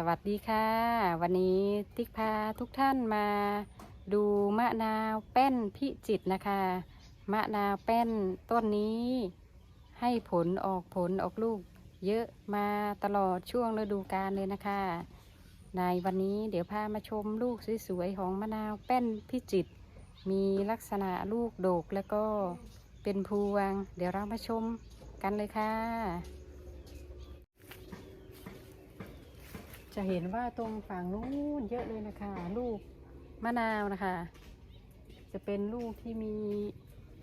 สวัสดีค่ะ วันนี้ติ๊กพาทุกท่านมาดูมะนาวแป้นพิจิตนะคะ มะนาวแป้นต้นนี้ ให้ผลออกผลออกลูก เยอะมาตลอดช่วงฤดูกาลเลยนะคะ ในวันนี้เดี๋ยวพามาชมลูกสวยๆของมะนาวแป้นพิจิต มีลักษณะลูกโดกแล้วก็เป็นพวง เดี๋ยวเรามาชมกันเลยค่ะ จะเห็นว่าตรงฝั่งนู้นเยอะเลยนะคะ ลูกมะนาวนะคะ จะเป็นลูกที่มี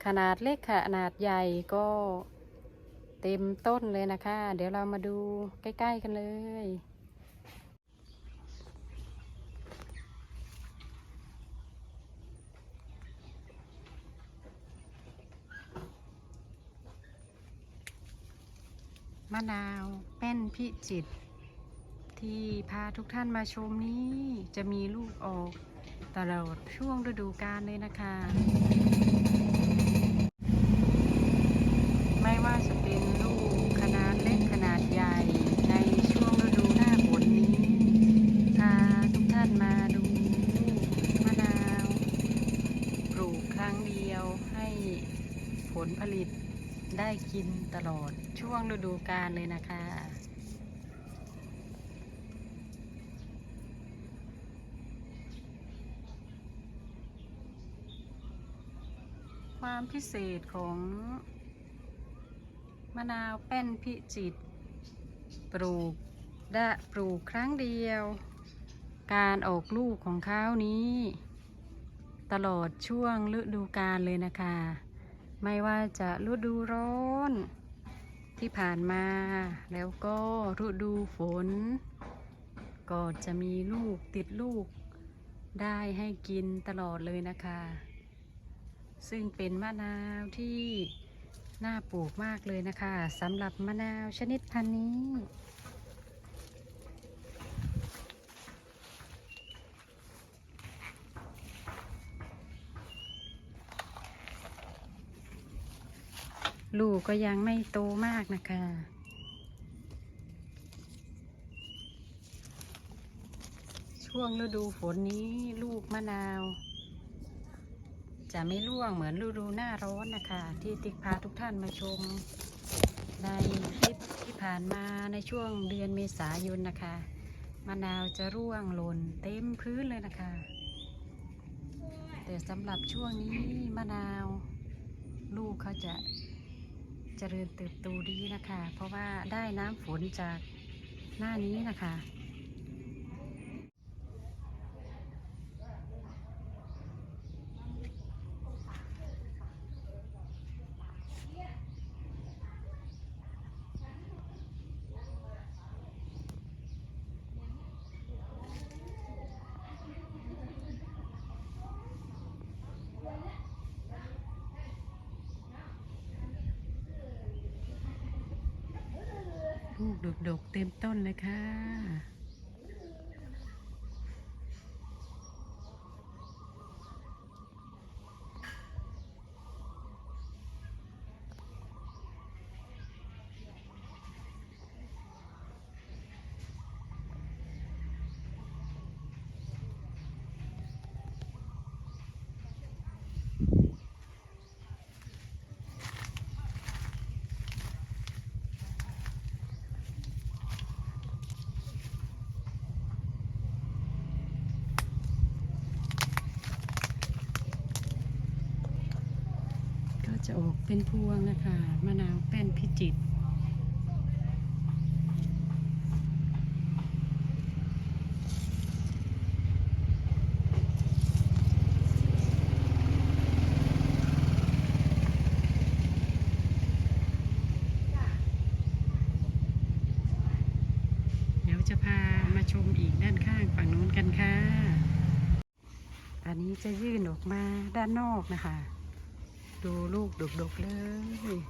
ขนาดเล็กขนาดใหญ่ก็เต็มต้นเลยนะคะ เดี๋ยวเรามาดูใกล้ ๆ กันเลยมะนาวแป้นพิจิตร ที่พาทุกท่านมาชมนี้จะมีลูกออกตลอดช่วงฤดูกาลเลยนะคะ ไม่ว่าจะเป็นลูกขนาดเล็กขนาดใหญ่ในช่วงฤดูหน้าฝนนี้ พาทุกท่านมาดูลูกมะนาวปลูกครั้งเดียวให้ผลผลิตได้กินตลอดช่วงฤดูกาลเลยนะคะ ความพิเศษของมะนาวแป้นพิจิตรปลูกได้ปลูกครั้งเดียว การออกลูกของเขานี้ ตลอดช่วงฤดูกาลเลยนะคะ ไม่ว่าจะฤดูร้อนที่ผ่านมาแล้วก็ฤดูฝน ก็จะมีลูกติดลูกได้ให้กินตลอดเลยนะคะ ซึ่งเป็นมะนาวที่น่าปลูกมากเลยนะคะสำหรับมะนาวชนิดพันธุ์นี้ ลูกก็ยังไม่โตมากนะคะช่วงฤดูฝนนี้ลูกมะนาว จะไม่ร่วงเหมือนฤดูหน้าร้อนนะคะ ที่ติ๊กพาทุกท่านมาชม ในคลิปที่ผ่านมาในช่วงเดือนเมษายนนะคะมะนาวจะร่วงหล่นเต็มพื้นเลยนะคะ แต่สำหรับช่วงนี้มะนาว ลูกเขาจะเจริญเติบโตดีนะคะ เพราะว่าได้น้ำฝนจากหน้านี้นะคะ ลูกดกๆเต็มต้นเลยค่ะ ก็ จะออกเป็นพวงนะคะมะนาวแป้นพิจิตรเดี๋ยวจะพามาชมอีกด้านข้างฝั่งนู้นกันค่ะ อันนี้จะยื่นออกมาด้านนอกนะคะ ดูลูกดกๆเลย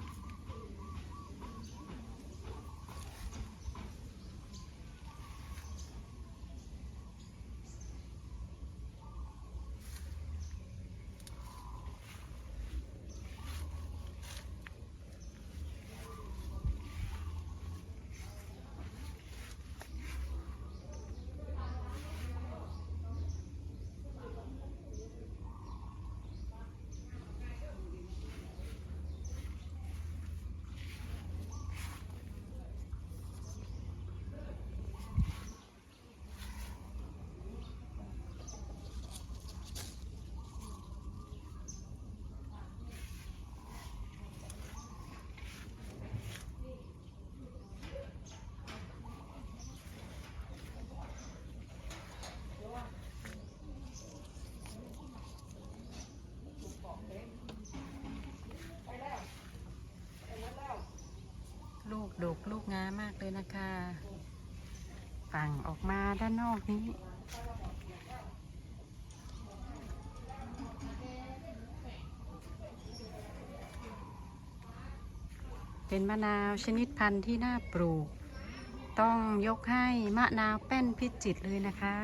ม นะคะ ฝั่งออกมาด้านนอกนี้ เป็นมะนาวชนิดพันธุ์ที่น่าปลูก ต้องยกให้มะนาวแป้นพิจิตรเลยนะคะ